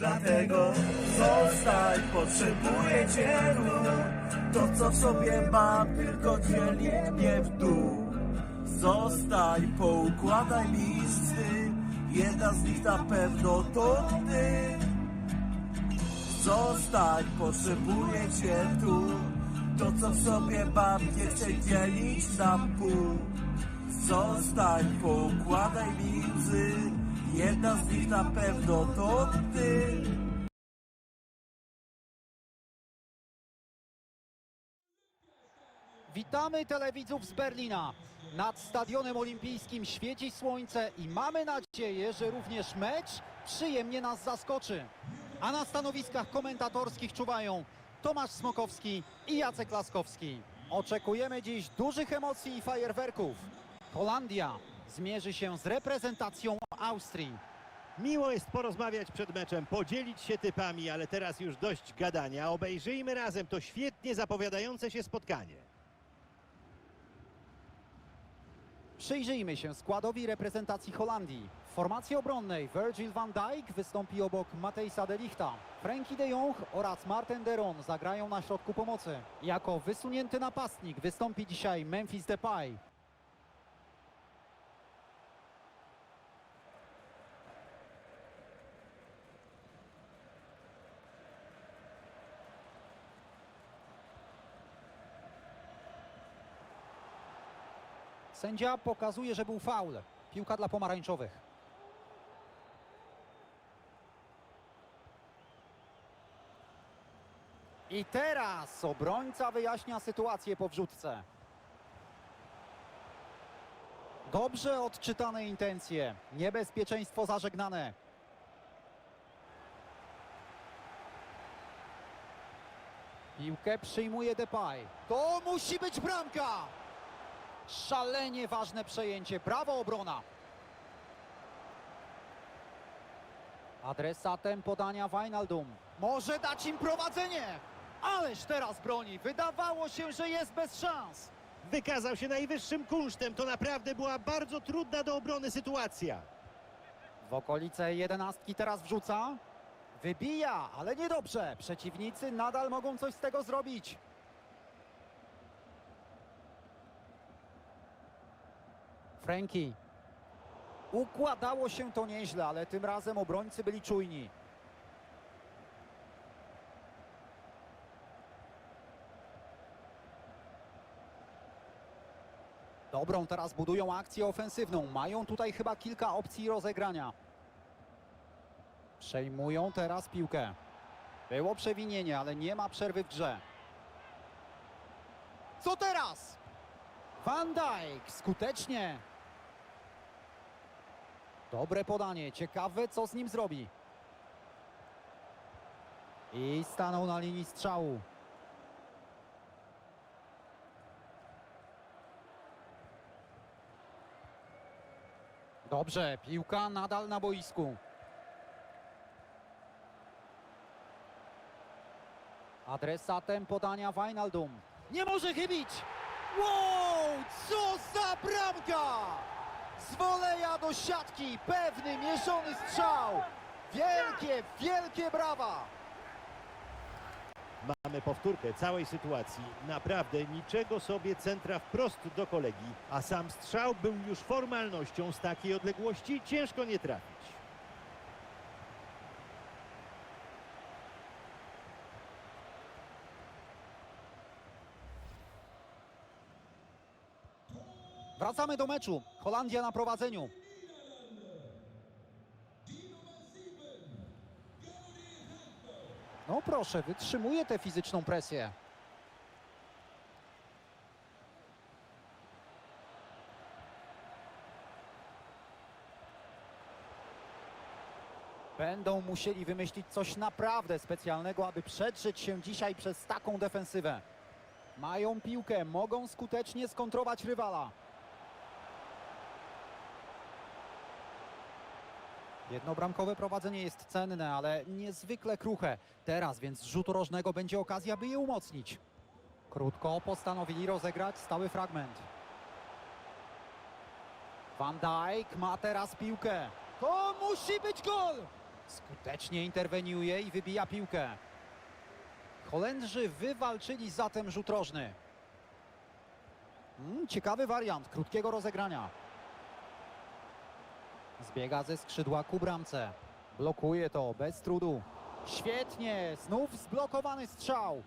Dlatego zostań, potrzebuję cię To co w sobie mam, tylko dzieli mnie w dół. Zostań, poukładaj listy. Jedna z nich na pewno to ty. Zostań, potrzebuję cię tu. To co w sobie mam, nie chcę dzielić na pół. Zostań, poukładaj mi łzy Jedna z nich na pewno to ty Witamy telewidzów z Berlina. Nad Stadionem Olimpijskim świeci słońce i mamy nadzieję, że również mecz przyjemnie nas zaskoczy. A na stanowiskach komentatorskich czuwają Tomasz Smokowski i Jacek Laskowski. Oczekujemy dziś dużych emocji i fajerwerków. Holandia zmierzy się z reprezentacją Austrii. Miło jest porozmawiać przed meczem, podzielić się typami, ale teraz już dość gadania. Obejrzyjmy razem to świetnie zapowiadające się spotkanie. Przyjrzyjmy się składowi reprezentacji Holandii. W formacji obronnej Virgil van Dijk wystąpi obok Matejsa de Lichta. Frenkie de Jong oraz Marten de Roon zagrają na środku pomocy. Jako wysunięty napastnik wystąpi dzisiaj Memphis Depay. Sędzia pokazuje, że był faul. Piłka dla pomarańczowych. I teraz obrońca wyjaśnia sytuację po wrzutce. Dobrze odczytane intencje. Niebezpieczeństwo zażegnane. Piłkę przyjmuje Depay. To musi być bramka! Szalenie ważne przejęcie. Brawo obrona. Adresatem podania Wijnaldum. Może dać im prowadzenie. Ależ teraz broni. Wydawało się, że jest bez szans. Wykazał się najwyższym kunsztem. To naprawdę była bardzo trudna do obrony sytuacja. W okolice jedenastki teraz wrzuca. Wybija, ale niedobrze. Przeciwnicy nadal mogą coś z tego zrobić. Frankie. Układało się to nieźle, ale tym razem obrońcy byli czujni. Dobrą teraz budują akcję ofensywną. Mają tutaj chyba kilka opcji rozegrania. Przejmują teraz piłkę. Było przewinienie, ale nie ma przerwy w grze. Co teraz? Van Dijk skutecznie. Dobre podanie. Ciekawe, co z nim zrobi. I stanął na linii strzału. Dobrze, piłka nadal na boisku. Adresatem podania Wijnaldum. Nie może chybić! Wow, co za bramka! Z do siatki, pewny, mierzony strzał. Wielkie, wielkie brawa! Mamy powtórkę całej sytuacji. Naprawdę niczego sobie centra wprost do kolegi, a sam strzał był już formalnością z takiej odległości ciężko nie trafić. Wracamy do meczu. Holandia na prowadzeniu. No proszę, wytrzymuje tę fizyczną presję. Będą musieli wymyślić coś naprawdę specjalnego, aby przedrzeć się dzisiaj przez taką defensywę. Mają piłkę, mogą skutecznie skontrować rywala. Jednobramkowe prowadzenie jest cenne, ale niezwykle kruche. Teraz więc z rzutu rożnego będzie okazja, by je umocnić. Krótko postanowili rozegrać stały fragment. Van Dijk ma teraz piłkę. To musi być gol! Skutecznie interweniuje i wybija piłkę. Holendrzy wywalczyli zatem rzut rożny. Mm, ciekawy wariant krótkiego rozegrania. Zbiega ze skrzydła ku bramce. Blokuje to bez trudu. Świetnie, znów zblokowany strzał.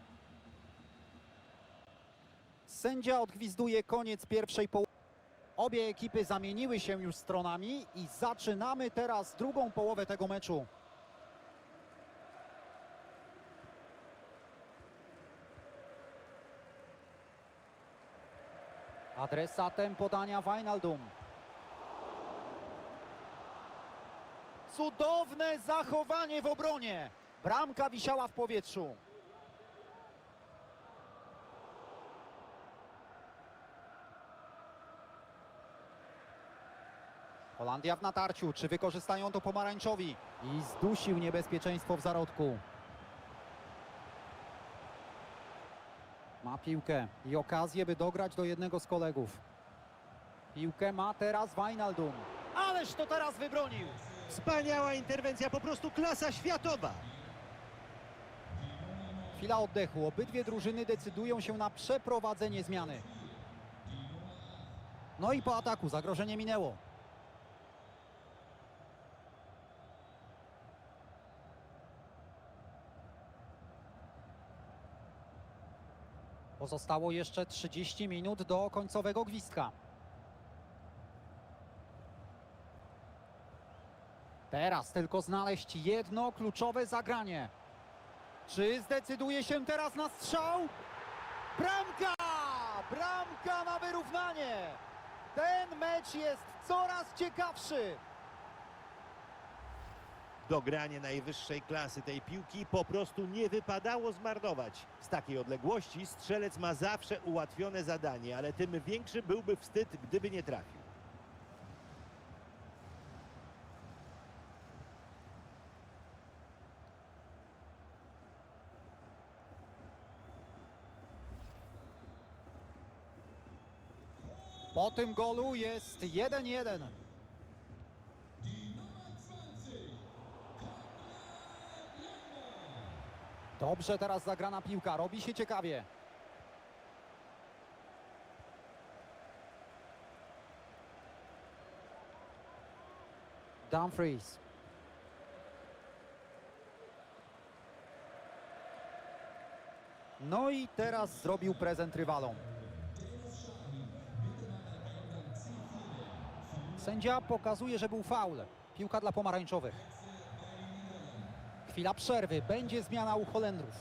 Sędzia odgwizduje koniec pierwszej połowy. Obie ekipy zamieniły się już stronami i zaczynamy teraz drugą połowę tego meczu. Adresatem podania Wijnaldum. Cudowne zachowanie w obronie. Bramka wisiała w powietrzu. Holandia w natarciu. Czy wykorzystają to pomarańczowi? I zdusił niebezpieczeństwo w zarodku. Ma piłkę i okazję, by dograć do jednego z kolegów. Piłkę ma teraz Wijnaldum. Ależ to teraz wybronił. Wspaniała interwencja, po prostu klasa światowa. Chwila oddechu. Obydwie drużyny decydują się na przeprowadzenie zmiany. No i po ataku zagrożenie minęło. Pozostało jeszcze 30 minut do końcowego gwizdka. Teraz tylko znaleźć jedno kluczowe zagranie. Czy zdecyduje się teraz na strzał? Bramka! Bramka na wyrównanie! Ten mecz jest coraz ciekawszy. Dogranie najwyższej klasy tej piłki po prostu nie wypadało zmarnować. Z takiej odległości strzelec ma zawsze ułatwione zadanie, ale tym większy byłby wstyd, gdyby nie trafił. Po tym golu jest 1-1. Dobrze teraz zagrana piłka, robi się ciekawie. Dumfries. No i teraz zrobił prezent rywalom. Sędzia pokazuje, że był faul. Piłka dla pomarańczowych. Chwila przerwy. Będzie zmiana u Holendrów.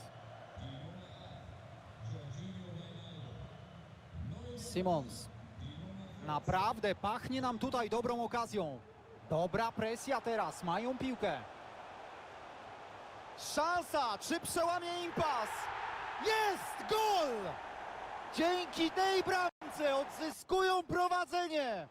Simons. Naprawdę pachnie nam tutaj dobrą okazją. Dobra presja teraz. Mają piłkę. Szansa! Czy przełamie impas? Jest! Gol! Dzięki tej bramce odzyskują prowadzenie.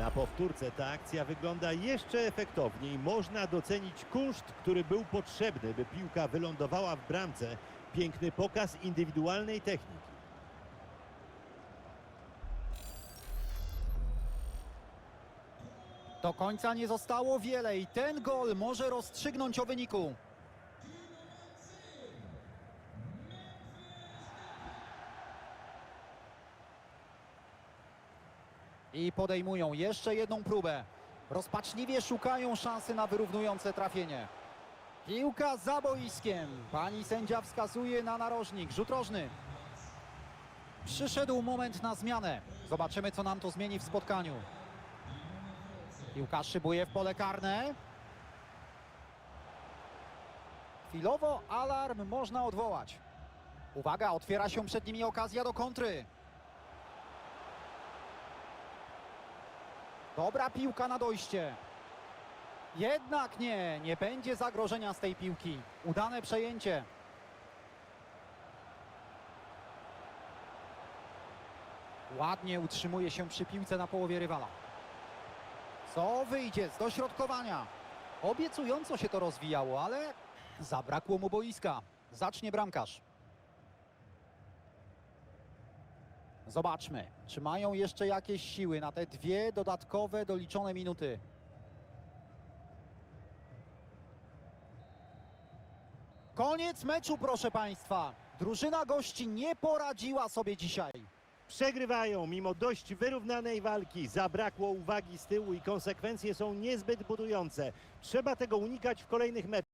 Na powtórce ta akcja wygląda jeszcze efektowniej. Można docenić kunszt, który był potrzebny, by piłka wylądowała w bramce. Piękny pokaz indywidualnej techniki. Do końca nie zostało wiele i ten gol może rozstrzygnąć o wyniku. Podejmują jeszcze jedną próbę. Rozpaczliwie szukają szansy na wyrównujące trafienie. Piłka za boiskiem. Pani sędzia wskazuje na narożnik. Rzut rożny. Przyszedł moment na zmianę. Zobaczymy, co nam to zmieni w spotkaniu. Piłka szybuje w pole karne. Chwilowo alarm można odwołać. Uwaga, otwiera się przed nimi okazja do kontry. Dobra piłka na dojście. Jednak nie, nie będzie zagrożenia z tej piłki. Udane przejęcie. Ładnie utrzymuje się przy piłce na połowie rywala. Co wyjdzie z dośrodkowania? Obiecująco się to rozwijało, ale zabrakło mu boiska. Zacznie bramkarz. Zobaczmy, czy mają jeszcze jakieś siły na te dwie dodatkowe, doliczone minuty. Koniec meczu, proszę Państwa. Drużyna gości nie poradziła sobie dzisiaj. Przegrywają mimo dość wyrównanej walki. Zabrakło uwagi z tyłu i konsekwencje są niezbyt budujące. Trzeba tego unikać w kolejnych meczach.